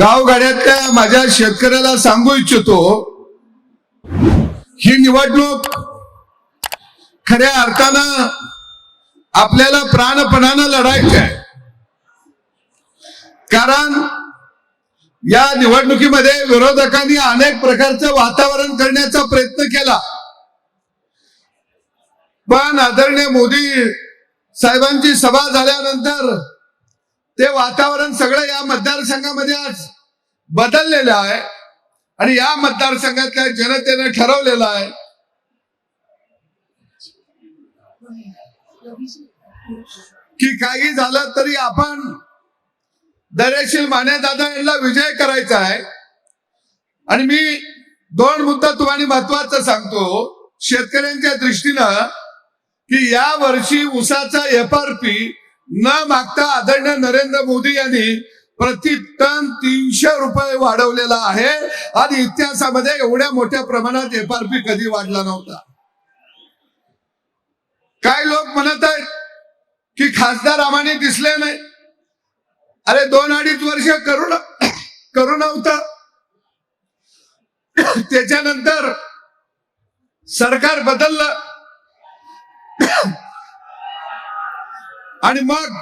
गावगाड्यातल्या माझ्या शेतकऱ्याला सांगू इच्छितो ही निवडणूक खऱ्या अर्थानं आपल्याला प्राणपणानं लढायची आहे कारण या निवडणुकीमध्ये विरोधकांनी अनेक प्रकारचं वातावरण करण्याचा प्रयत्न केला. पण आदरणीय मोदी साहेबांची सभा झाल्यानंतर ते वातावरण सगळं या मतदारसंघामध्ये आज बदललेलं आहे. आणि या मतदारसंघातल्या जनतेने ठरवलेलं आहे. की काही झालं तरी आपण दर्याशील माने दादा यांना विजय करायचा आहे. आणि मी दोन मुद्दा तुम्हाला महत्त्वाचा सांगतो. शेतकऱ्यांच्या दृष्टीनं की या वर्षी उसाचा एफ आर पी न मागता आदरणीय नरेंद्र मोदी यांनी प्रति टन तीनशे रुपये वाढवलेला आहे. आणि इतिहासामध्ये एवढ्या मोठ्या प्रमाणात एफ आर पी कधी वाढला नव्हता. काय लोक म्हणत आहेत की खासदार आम्हाने दिसले नाही. अरे दोन अडीच वर्ष करू न- करू नव्हतं. त्याच्यानंतर सरकार बदललं. आणि मग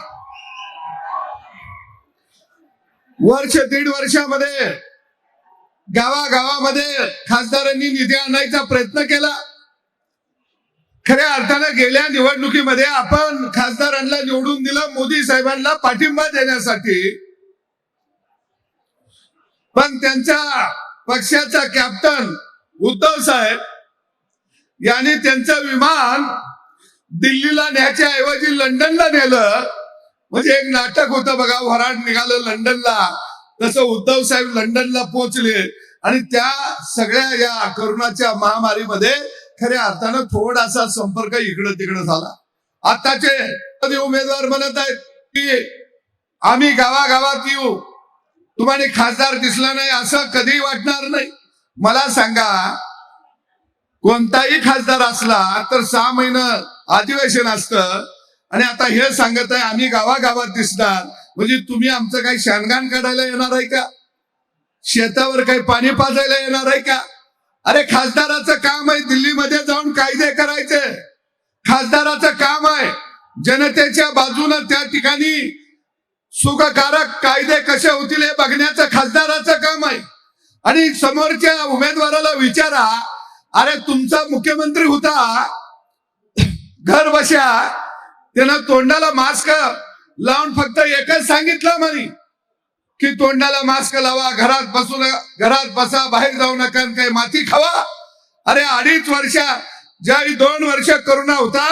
वर्ष दीड वर्षामध्ये गावागावामध्ये खासदारांनी निधी आणायचा प्रयत्न केला. खऱ्या अर्थानं गेल्या निवडणुकीमध्ये आपण खासदारांना निवडून दिलं मोदी साहेबांना पाठिंबा देण्यासाठी. पण त्यांच्या पक्षाचा कॅप्टन उद्धव साहेब यांनी त्यांचं विमान दिल्लीला न्यायच्या ऐवजी लंडनला नेलं. म्हणजे एक नाटक होतं बघा वराड निघालं लंडनला. तसं उद्धव साहेब लंडनला पोहोचले. आणि त्या सगळ्या या करोनाच्या महामारीमध्ये खऱ्या अर्थानं थोडासा संपर्क इकडं तिकडं झाला आताचे उमेदवार म्हणत आहेत? की आम्ही गावागावात येऊ? तुम्हाला खासदार दिसला नाही असं कधी वाटणार नाही. मला सांगा कोणताही खासदार असला तर सहा महिनं अधिवेशन असतं. आणि आता हे सांगत आहे आम्ही गावागावात दिसणार. म्हणजे तुम्ही आमचं काही शानगान काढायला येणार आहे का? शेतावर काही पाणी पाजायला येणार आहे का? अरे खासदाराचं काम आहे दिल्लीमध्ये जाऊन कायदे करायचे. खासदाराचं काम आहे. जनतेच्या बाजूनं त्या ठिकाणी सुखकारक कायदे कसे होतील हे बघण्याचं खासदाराचं काम आहे. आणि समोरच्या उमेदवाराला विचारा अरे तुमचा मुख्यमंत्री होता. घर बशा त्यानं तोंडाला मास्क लावून फक्त एकच सांगितलं म्हणे की तोंडाला मास्क लावा घरात बसू नका घरात बसा बाहेर जाऊ नका आणि काही माती खावा. अरे अडीच वर्षा ज्यावेळी दोन वर्ष करोना होता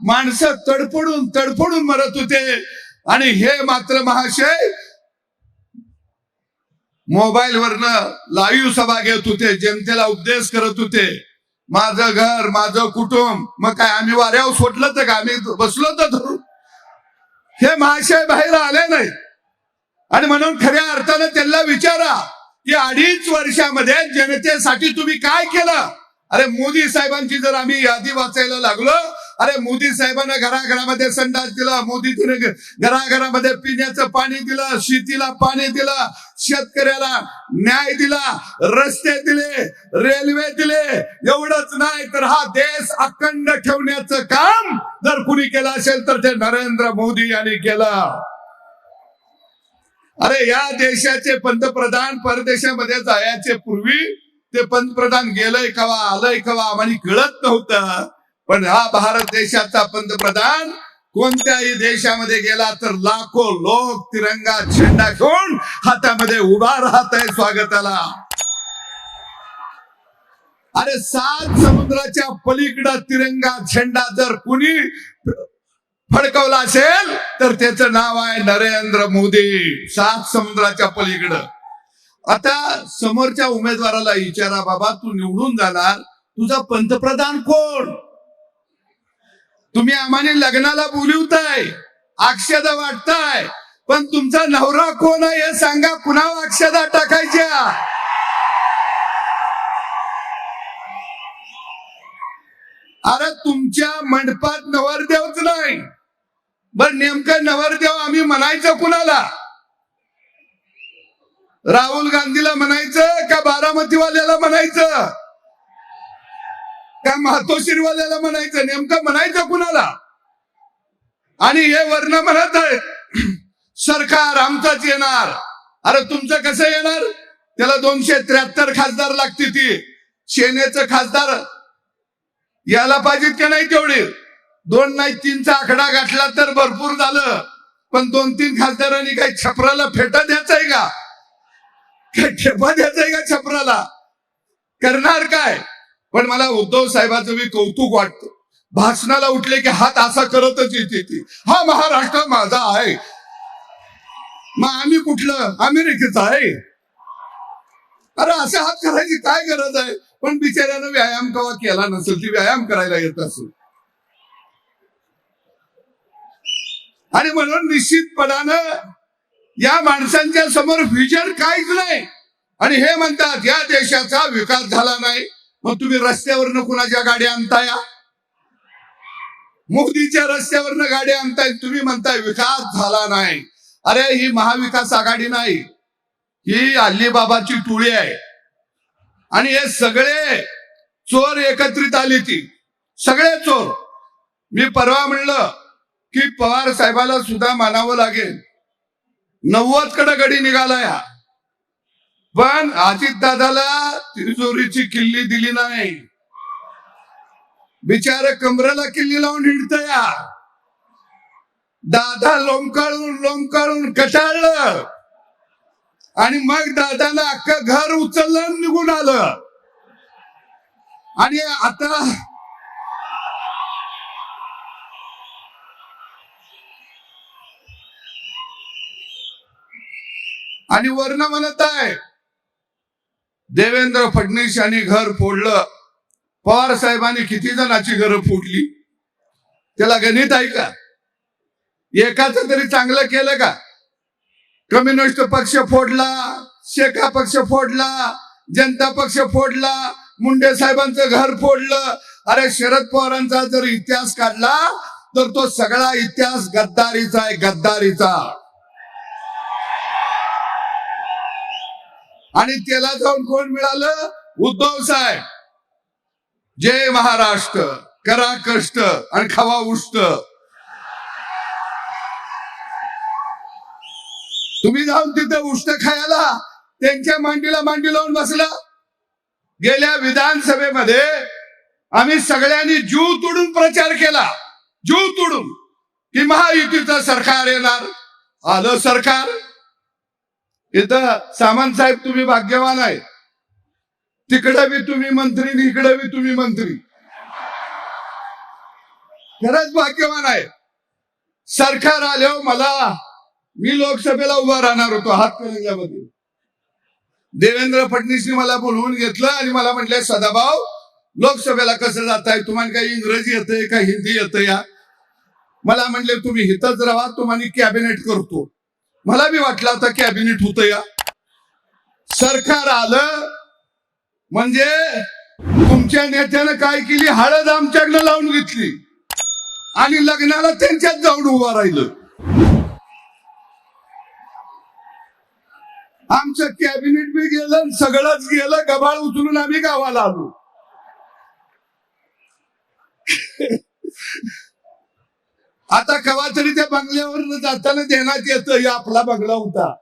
माणसं तडफडून तडफडून मरत होते. आणि हे मात्र महाशय मोबाईल वरनं लाईव्ह सभा घेत होते जनतेला उपदेश करत होते. माझं घर माझं कुटुंब मग काय आम्ही वाऱ्यावर सोडलं तर का आम्ही बसलो तर धरून. हे महाशय बाहेर आले नाही. आणि म्हणून खऱ्या अर्थानं त्यांना विचारा की अडीच वर्षामध्ये जनतेसाठी तुम्ही काय केलं? अरे मोदी साहेबांची जर आम्ही यादी वाचायला लागलो अरे मोदी साहेबांना घराघरामध्ये संडास दिला मोदी घराघरामध्ये पिण्याचं पाणी दिलं शेतीला पाणी दिलं शेतकऱ्याला न्याय दिला रस्ते दिले रेल्वे दिले. एवढंच नाही तर हा देश अखंड ठेवण्याचं काम जर कुणी केलं असेल तर ते नरेंद्र मोदी यांनी केलं. अरे या देशाचे पंतप्रधान परदेशामध्ये जायचे पूर्वी ते पंतप्रधान गेलंय कवा आलंय कवा आम्हाला कळत नव्हतं. पण हा भारत देशाचा पंतप्रधान कोणत्याही देशामध्ये गेला तर लाखो लोक तिरंगा झेंडा घेऊन हातामध्ये उभा राहत आहे स्वागताला. अरे सात समुद्राच्या पलीकडं तिरंगा झेंडा जर कुणी फडकवला असेल तर त्याचं नाव आहे नरेंद्र मोदी. सात समुद्राच्या पलीकडं. आता समोरच्या उमेदवाराला विचारा बाबा तू निवडून जाणार. तुझा पंतप्रधान कोण? तुम्ही आम्हाने लग्नाला बोलवताय अक्षदा वाटताय पण तुमचा नवरा कोण आहे हे सांगा पुन्हा अक्षदा टाकायच्या? अरे तुमच्या मंडपात नवरदेवच नाही. बर नेमकं नवरदेव आम्ही म्हणायचं कुणाला? राहुल गांधीला म्हणायचं का बारामतीवाल्याला म्हणायचं? त्या मातोश्रीवाल्याला म्हणायचं नेमकं म्हणायचं कुणाला? आणि हे वर्ण म्हणत आहेत सरकार आमचाच येणार. अरे तुमचं कसं येणार? त्याला दोनशे त्र्याहत्तर खासदार लागते ती. सेनेचं खासदार यायला पाहिजेत का नाही तेवढे? दोन नाही तीनचा आकडा गाठला तर भरपूर झालं. पण दोन तीन खासदारांनी काही छपराला फेटा द्यायचाय आहे का? ठेपा द्यायचाय का छपराला? करणार काय? पण मला उद्धव साहेबाचं मी कौतुक वाटतं. भाषणाला उठले की हात असा करतच येते ती. हा महाराष्ट्र माझा आहे. मग आम्ही कुठलं? अमेरिकेचा आहे. अरे असे हात करायची काय गरज आहे? पण बिचाऱ्यानं व्यायाम कवा केला नसेल? ती व्यायाम करायला येत असेल. आणि म्हणून निश्चितपणानं या माणसांच्या समोर व्हिजन काहीच नाही. आणि हे म्हणतात या देशाचा विकास झाला नाही. मग तुम्ही रस्त्यावरनं कुणाच्या गाड्या आणताय? मुक्तीच्या रस्त्यावरनं गाड्या आणताय तुम्ही म्हणताय विकास झाला नाही. अरे ही महाविकास आघाडी नाही. ही अल्लीबाबाची टोळी आहे. आणि हे सगळे चोर एकत्रित आली ती. सगळे चोर. मी परवा म्हणलं की पवार साहेबाला सुद्धा मानावं लागेल. नव्वदकडे गडी निघाला या पण अजित दादाला तिजोरीची किल्ली दिली नाही. बिचार कमरेला किल्ली लावून हिंडत या. दादा लोंबकाळून लोंबकाळून कटाळलं. आणि मग दादाला अख्खं घर उचललं निघून आलं. आणि आता आणि वर्ण म्हणत आहे देवेंद्र फडणवीस यांनी घर फोडलं. पवार साहेबांनी किती जणांची घरं फोडली? त्याला गणित आहे का? एकाच तरी चांगलं केलं का? कम्युनिस्ट पक्ष फोडला शेका पक्ष फोडला जनता पक्ष फोडला मुंडे साहेबांचं घर फोडलं. अरे शरद पवारांचा जर इतिहास काढला तर तो सगळा इतिहास गद्दारीचा आहे गद्दारीचा. आणि त्याला जाऊन कोण मिळालं? उद्धव साहेब. जय महाराष्ट्र. करा कष्ट आणि खावा उष्ट. तुम्ही जाऊन तिथे उष्ट खायला त्यांच्या मांडीला मांडी लावून बसला. गेल्या विधानसभेमध्ये आम्ही सगळ्यांनी जीव तोडून प्रचार केला. जीव तोडून. की महायुतीचं सरकार येणार? आलं सरकार. इथं सामंत साहेब तुम्ही भाग्यवान आहे. तिकडे बी तुम्ही मंत्री इकडे बी तुम्ही मंत्री. खरंच भाग्यवान आहे. सरकार आल्यावर मला मी लोकसभेला उभा राहणार होतो हात हातकणंगल्यामध्ये देवेंद्र फडणवीसनी मला बोलवून घेतलं आणि मला म्हटलं सदाभाऊ लोकसभेला कसं जात आहे तुम्हाला काही इंग्रजी येतंय का हिंदी येतं या? मला म्हणले तुम्ही हिथच राहा तुम्हाला कॅबिनेट करतो. मला बी वाटलं आता कॅबिनेट होतं या. सरकार आलं म्हणजे तुमच्या नेत्यानं काय केली? हळद आमच्याकडनं लावून घेतली. आणि लग्नाला त्यांच्यात जाऊन उभा राहिलं. आमचं कॅबिनेट बी गेलं आणि सगळंच गेलं. गबाळ उचलून आम्ही गावाला आलो. आता कवा तरी त्या बंगल्यावर जाताना देण्यात येतं हे आपला बंगला होता.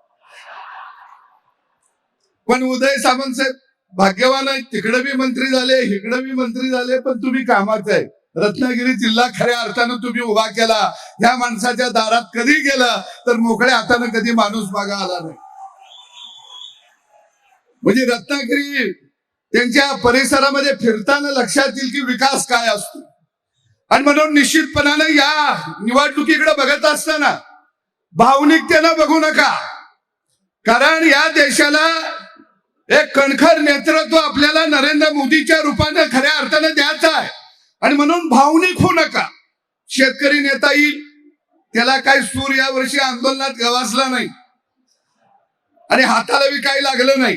पण उदय सामंत साहेब भाग्यवान आहे तिकडे बी मंत्री झाले इकडे बी मंत्री झाले पण तुम्ही कामाच आहे. रत्नागिरी जिल्हा खऱ्या अर्थानं तुम्ही उभा केला. या माणसाच्या दारात कधी गेला तर मोकळ्या हातानं कधी माणूस मागा आला नाही. म्हणजे रत्नागिरी त्यांच्या परिसरामध्ये फिरताना लक्षात येईल की विकास काय असतो. आणि म्हणून निश्चितपणानं या निवडणुकीकडे बघत असताना भावनिकतेनं बघू नका. कारण या देशाला एक कणखर नेतृत्व आपल्याला नरेंद्र मोदीच्या रूपाने खऱ्या अर्थानं द्यायचं आहे. आणि म्हणून भावनिक होऊ नका. शेतकरी नेता येईल त्याला काही सूर या वर्षी आंदोलनात गवासला नाही. आणि हाताला बी काही लागलं नाही.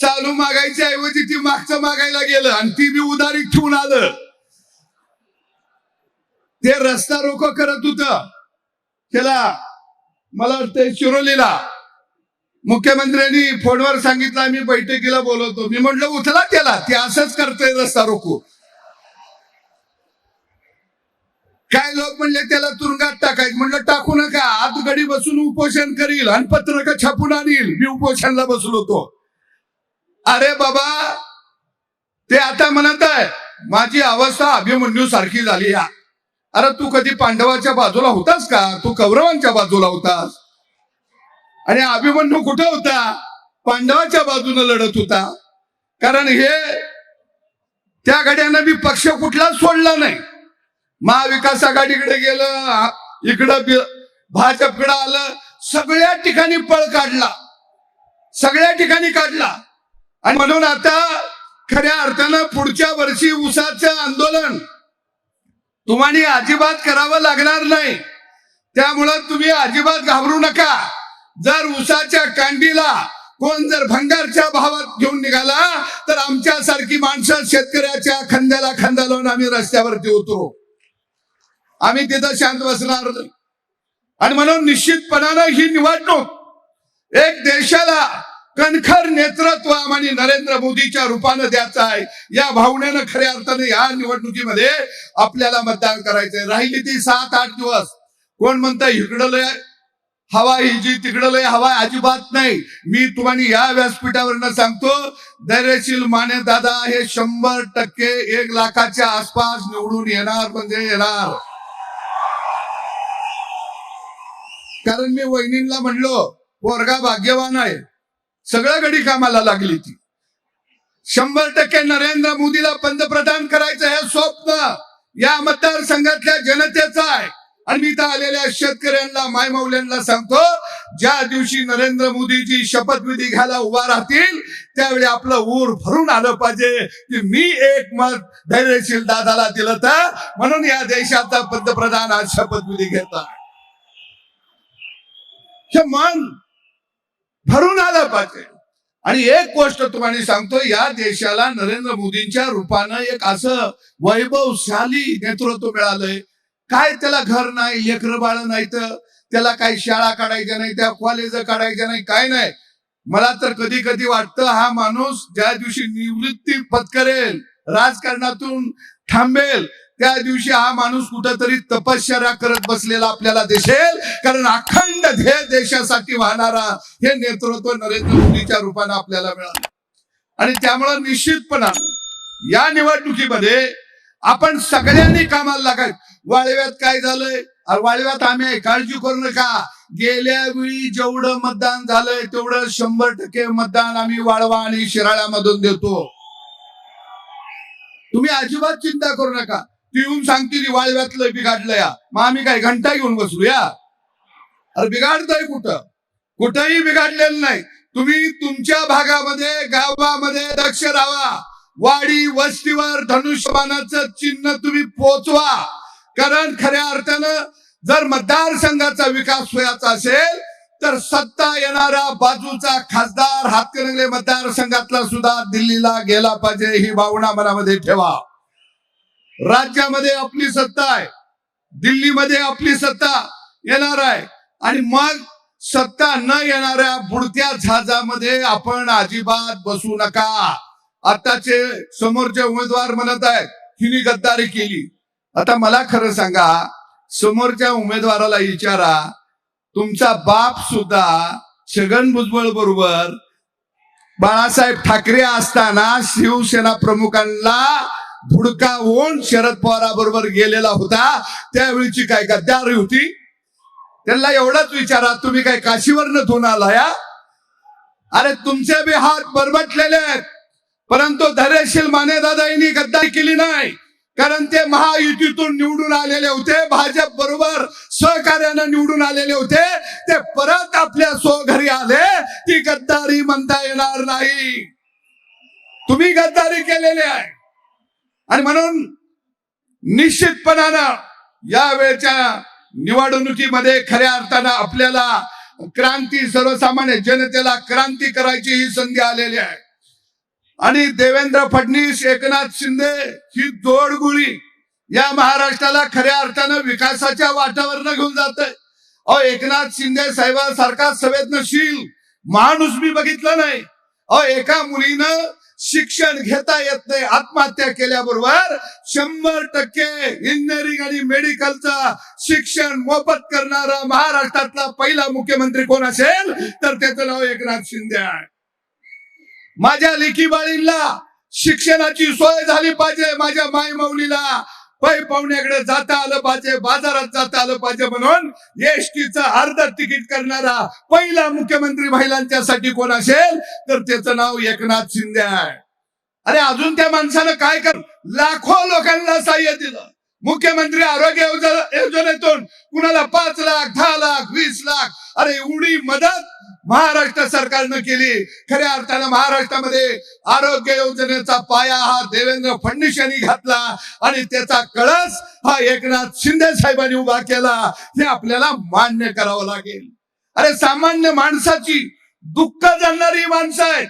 चालू मागायच्या ऐवजी ती मागचं मागायला गेलं आणि ती बी उदारीत ठेवून आलं. ते रस्ता रोको करत होत. त्याला मला वाटतं शिरोलीला. मुख्यमंत्र्यांनी फोनवर सांगितलं आम्ही बैठकीला बोलवतो. मी म्हटलं उचला त्याला. ते असंच करतोय रस्ता रोको. काय लोक म्हणले त्याला तुरुंगात टाकायचं. म्हणलं टाकू नका. आत गडी बसून उपोषण करील आणि पत्रक छापून आणील. मी उपोषणला बसलो होतो. अरे बाबा ते आता म्हणत आहे माझी अवस्था अभिमन्यू सारखी झाली या. अरे तू कधी पांडवाच्या बाजूला होतास का? तू कौरवांच्या बाजूला होतास. आणि अभिमन्यू कुठं होता? पांडवाच्या बाजूने लढत होता. कारण हे त्या गड्यानं मी पक्ष कुठलाच सोडला नाही. महाविकास आघाडीकडे गेलं इकडं भाजपकडे आलं सगळ्या ठिकाणी पळ काढला. सगळ्या ठिकाणी काढला. आणि म्हणून आता खऱ्या अर्थानं पुढच्या वर्षी उसाचं आंदोलन तुम्हाला अजिबात करावं लागणार नाही. त्यामुळं तुम्ही अजिबात घाबरू नका. जर उसाच्या कांडीला कोण जर भंगारच्या भावात घेऊन निघाला तर आमच्यासारखी माणसं शेतकऱ्याच्या खांद्याला खांदा लावून आम्ही रस्त्यावरती उतरू. आम्ही तिथं शांत बसणार. आणि म्हणून निश्चितपणानं ही निवडणूक एक देशाला कणखर नेतृत्व आणि नरेंद्र मोदीच्या रूपानं द्यायचं आहे. या भावनेनं खऱ्या अर्थाने या निवडणुकीमध्ये आपल्याला मतदान करायचंय. राहिली ती सात आठ दिवस. कोण म्हणतं इकडं लय हवा ही जी तिकडं लय हवा अजिबात नाही. मी तुम्हाला या व्यासपीठावरनं सांगतो धैर्यशील माने दादा हे शंभर टक्के एक लाखाच्या आसपास निवडून येणार म्हणजे येणार. कारण मी वहिनींना म्हणलो पोरगा भाग्यवान आहे. सगळं गडी कामाला लागली ती. शंभर टक्के नरेंद्र मोदीला पंतप्रधान करायचं हे स्वप्न या मतदारसंघातल्या जनतेचं आहे. आणि मी इथं आलेल्या शेतकऱ्यांना मायमौल्यांना सांगतो ज्या दिवशी नरेंद्र मोदीजी शपथविधी घ्यायला उभा राहतील त्यावेळी आपलं ऊर भरून आलं पाहिजे की मी एक मत धैर्यशील दादाला दिलं तर म्हणून या देशाचा पंतप्रधान आज शपथविधी घेतात हे मन भरून आलं पाहिजे आणि एक गोष्ट तुम्हाला सांगतो या देशाला नरेंद्र मोदींच्या रूपानं एक असं वैभवशाली नेतृत्व मिळालंय. काय त्याला घर नाही लेकर बाळ नाही तर त्याला काही शाळा काढायच्या नाही त्या कॉलेज काढायच्या नाही काय नाही. मला तर कधी कधी वाटतं हा माणूस ज्या दिवशी निवृत्ती पत्करेल राजकारणातून थांबेल त्या दिवशी हा माणूस कुठंतरी तपश्चर्या करत बसलेला आपल्याला दिसेल. कारण अखंड ध्येय देशासाठी वाहणारा हे नेतृत्व नरेंद्र मोदीच्या रूपाने आपल्याला मिळालं. आणि त्यामुळं निश्चितपणा या निवडणुकीमध्ये आपण सगळ्यांनी कामाला लागाय वाळव्यात काय झालंय? वाळव्यात आम्ही काळजी करू नका. गेल्या वेळी जेवढं मतदान झालंय तेवढं शंभर टक्के मतदान आम्ही वाळवा आणि शिराळ्यामधून देतो. तुम्ही अजिबात चिंता करू नका. ती येऊन सांगतील वाळव्यातलं बिघाडलं या. मग आम्ही काय घंटा घेऊन बसू या. अरे बिघाडतंय कुठं? कुठंही बिघाडलेलं नाही. तुम्ही तुमच्या भागामध्ये गावामध्ये दक्ष राहा वाडी वस्तीवर धनुष्यबाणाचं चिन्ह तुम्ही पोचवा. कारण खऱ्या अर्थानं जर मतदारसंघाचा विकास व्हायचा असेल तर सत्ता येणारा बाजूचा खासदार हातकणंगले मतदारसंघातला सुद्धा दिल्लीला गेला पाहिजे ही भावना मनामध्ये ठेवा. राज्यामध्ये आपली सत्ता आहे. दिल्लीमध्ये आपली सत्ता येणार आहे. आणि मग सत्ता न येणाऱ्या बुडत्या जहाजामध्ये आपण अजिबात बसू नका. आताचे समोरचे उमेदवार म्हणत आहेत हिनी गद्दारी केली. आता मला खरं सांगा समोरच्या उमेदवाराला विचारा तुमचा बाप सुद्धा छगन भुजबळ बरोबर बाळासाहेब ठाकरे असताना शिवसेना प्रमुखांना फुडका होऊन शरद पवाराबरोबर गेलेला होता. त्यावेळीची काय गद्दारी होती? त्यांना एवढाच विचारा तुम्ही काय काशीवरनं धुन आला या अरे तुमचे बी हात बरबटलेले आहेत. परंतु धैर्यशील माने दादा यांनी गद्दारी केली नाही. कारण ते महायुतीतून निवडून आलेले होते भाजप बरोबर सहकार्यानं निवडून आलेले होते. ते परत आपल्या स्वघरी आले ती गद्दारी म्हणता येणार नाही. तुम्ही गद्दारी केलेली आहे. आणि म्हणून निश्चितपणानं या वेळच्या निवडणुकीमध्ये खऱ्या अर्थानं आपल्याला क्रांती सर्वसामान्य जनतेला क्रांती करायची ही संधी आलेली आहे. आणि देवेंद्र फडणवीस एकनाथ शिंदे ही जोडगुळी या महाराष्ट्राला खऱ्या अर्थानं विकासाच्या वाटावरनं घेऊन जात अ एकनाथ शिंदे साहेबांसारखा संवेदनशील माणूस मी बघितला नाही. अ एका मुलीनं शिक्षण घेता येत नाही. आत्महत्या केल्याबरोबर शंभर टक्के इंजिनिअरिंग आणि मेडिकलचा शिक्षण मोफत करणारा महाराष्ट्रातला पहिला मुख्यमंत्री कोण असेल? तर त्याचं नाव एकनाथ शिंदे आहे. माझ्या लेखी बाळींना शिक्षणाची सोय झाली पाहिजे माझ्या माय माऊलीला पै पाहुण्याकडे जाता आलं पाहिजे बाजारात जाता आलं पाहिजे म्हणून एसटीचं अर्ध तिकीट करणारा पहिला मुख्यमंत्री महिलांच्यासाठी कोण असेल? तर त्याचं नाव एकनाथ शिंदे आहे. अरे अजून त्या माणसानं काय कर लाखो लोकांना सहाय्य दिलं. मुख्यमंत्री आरोग्य योजना- योजनेतून कुणाला पाच लाख दहा लाख वीस लाख अरे एवढी मदत महाराष्ट्र सरकारनं केली. खऱ्या अर्थानं महाराष्ट्रामध्ये आरोग्य योजनेचा पाया हा देवेंद्र फडणवीस यांनी घातला आणि त्याचा कळस हा एकनाथ शिंदे साहेबांनी उभा केला. हे आपल्याला मान्य करावं लागेल. अरे सामान्य माणसाची दुःख जाणणारी माणसं आहेत.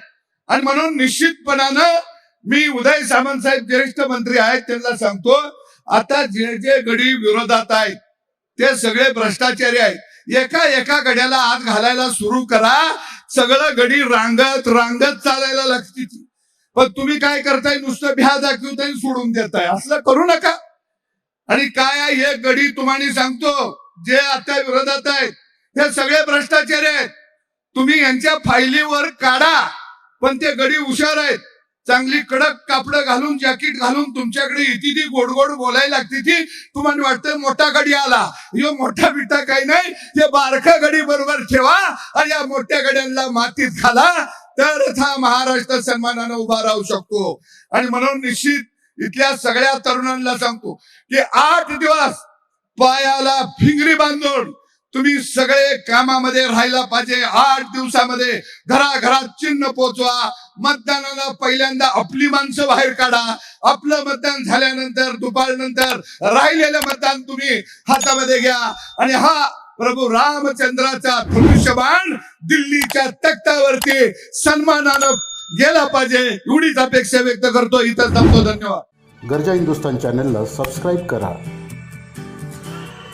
आणि म्हणून निश्चितपणानं मी उदय सामंत साहेब ज्येष्ठ मंत्री आहेत त्यांना सांगतो आता जे जे गडी विरोधात आहेत ते सगळे भ्रष्टाचारी आहेत. एका एका गड्याला आत घालायला सुरू करा. सगळं गडी रांगत रांगत चालायला लागते पण तुम्ही काय करताय? नुसतं भ्या दाखवताय सोडून देताय. असलं करू नका. आणि काय आहे? हे गडी तुम्हाला सांगतो. जे आता विरोधात आहेत ते सगळे भ्रष्टाचारी आहेत. तुम्ही यांच्या फायलीवर काढा. पण ते गडी हुशार आहेत. चांगली कडक कापडं घालून जॅकेट घालून तुमच्याकडे येते ती गोड गोड बोलायला लागते ती. तुम्हाला वाटतं मोठा गडी आला. यो मोठा बिटा काही नाही. ते बारका गडी बरोबर ठेवा आणि या मोठ्या गड्यांना मातीत घाला. तरच हा महाराष्ट्र सन्मानानं उभा राहू शकतो. आणि म्हणून निश्चित इथल्या सगळ्या तरुणांना सांगतो की आठ दिवस पायाला फिंगरी बांधून तुम्ही सगळे कामामध्ये राहायला पाहिजे. आठ दिवसामध्ये घराघरात चिन्ह पोचवा. मतदानाला पहिल्यांदा आपली माणसं बाहेर काढा. आपलं मतदान झाल्यानंतर दुपारनंतर राहिलेलं मतदान तुम्ही हातामध्ये घ्या. आणि हा प्रभू रामचंद्राचा धनुष्यबाण दिल्लीच्या तख्तावरती सन्मानानं गेला पाहिजे. एवढीच अपेक्षा व्यक्त करतो. इथं थांबतो. धन्यवाद. गरजा हिंदुस्तान चॅनलला सबस्क्राईब करा.